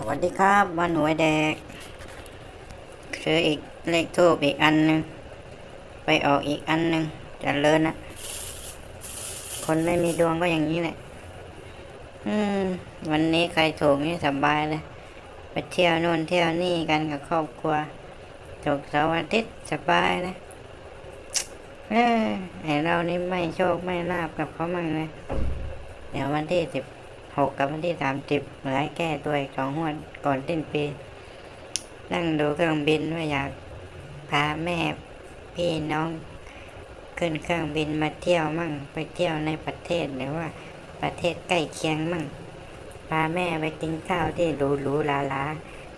สวัสดีครับบ้านหวยแดกเจออีกเลขทูบอีกอันหนึ่งไปออกอีกอันหนึ่งจะเลินนะคนไม่มีดวงก็อย่างนี้แหละอืม วันนี้ใครถูกนี่สบายเลยไปเที่ยวโน่นเที่ยวนี่กันกับครอบครัวถูกเสาร์อาทิตย์สบายเลยเออไอเรานี่ไม่โชคไม่ลาบกับเขามั่งเลยเดี๋ยววันที่สิบ หกกับวันที่สามสิบเหลือให้แก้ตัวอีกสองหัวดก่อนสิ้นปี นั่งดูเครื่องบินว่าอยากพาแม่พี่น้องขึ้นเครื่องบินมาเที่ยวมั่ง ไปเที่ยวในประเทศหรือว่าประเทศใกล้เคียงมั่ง พาแม่ไปกินข้าวที่หรูหรูหราหรา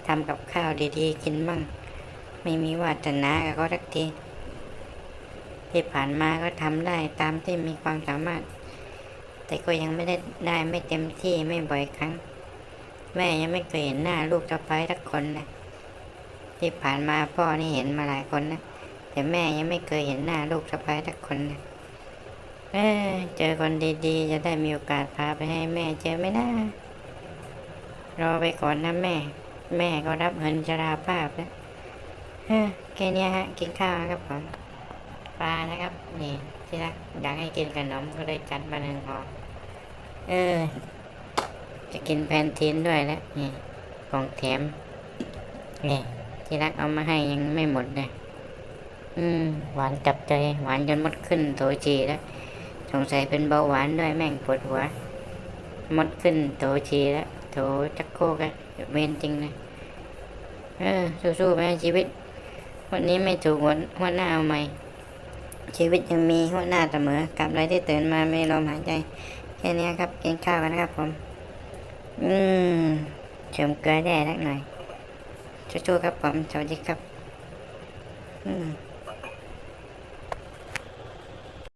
ทำกับข้าวดีๆ กินมั่ง ไม่มีวาสนากับเขาสักทีที่ผ่านมาก็ทำได้ตามที่มีความสามารถ แต่ก็ยังไม่ได้ได้ไม่เต็มที่ไม่บ่อยครั้ง แม่ยังไม่เคยเห็นหน้าลูกสะใภ้สักคนเลยที่ผ่านมาพ่อนี่เห็นมาหลายคนนะแต่แม่ยังไม่เคยเห็นหน้าลูกสะใภ้สักคนเลยเออเจอคนดีๆ จะได้มีโอกาสพาไปให้แม่เจอไหมนะรอไปก่อนนะแม่ แม่ก็รับเงินชราภาพแล้วเออแค่เนี้ยฮะ กินข้าวครับผม ปลานะครับ นี่ที่รักอยากให้กินขนมก็เลยจัดมาหนึ่งห่อเออ จะกินแพนทีนด้วยแล้วนี่ของแถมนี่ที่รักเอามาให้ยังไม่หมดเลยอืม หวานจับใจ หวานจนมดขึ้นโถจีแล้วสงสัยเป็นเบาหวานด้วยแม่งปวดหัว มดขึ้นโถจีแล้วโถจักโคกอะเวนจริงเลยเออสู้ๆไปชีวิต วันนี้ไม่ถูกหัวหัวหน้าเอาใหม่ ชีวิตยังมีหัวหน้าเสมอกับอะไรที่ตื่นมาไม่ลมหายใจแค่นี้ครับกินข้าวกันนะครับผม อืมเฉิมเกลือแย่สักหน่อยชู้ๆครับผมสวัสดีครับ อืม